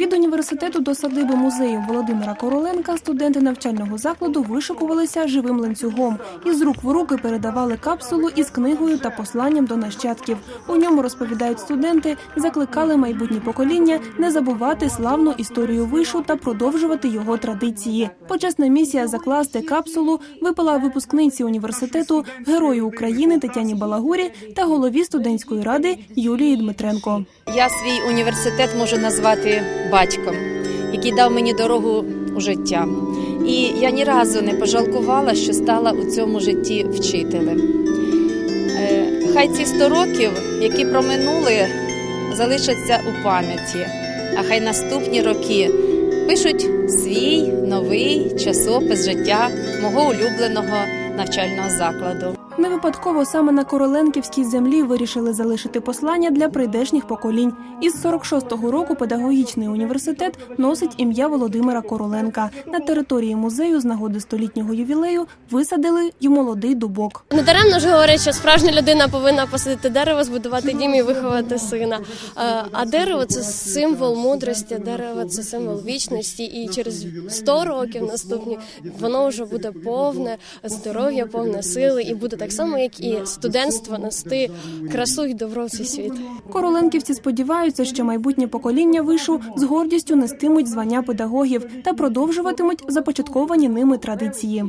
Від університету до садиби музею Володимира Короленка студенти навчального закладу вишикувалися живим ланцюгом і з рук в руки передавали капсулу із книгою та посланням до нащадків. У ньому розповідають студенти, закликали майбутні покоління не забувати славну історію вишу та продовжувати його традиції. Почесна місія закласти капсулу випала випускниці університету, герою України Тетяні Балагурі та голові студентської ради Юлії Дмитренко. Я свій університет можу назвати батьком, який дав мені дорогу у життя. І я ні разу не пожалкувала, що стала у цьому житті вчителем. Е, Хай ці 100 років, які проминули, залишаться у пам'яті, а хай наступні роки пишуть свій новий часопис життя мого улюбленого навчального закладу. Не випадково саме на Короленківській землі вирішили залишити послання для прийдешніх поколінь. Із 46-го року педагогічний університет носить ім'я Володимира Короленка. На території музею з нагоди столітнього ювілею висадили й молодий дубок. Недаремно ж говорять, що справжня людина повинна посадити дерево, збудувати дім і виховати сина. Е, А дерево це символ мудрості, дерево це символ вічності. І через 100 років наступні воно вже буде повне здоров'я, повне сили, і буде так само, як і студентство нести красу і добро в цей світ. Короленківці сподіваються, що майбутнє покоління вишу з гордістю нестимуть звання педагогів та продовжуватимуть започатковані ними традиції.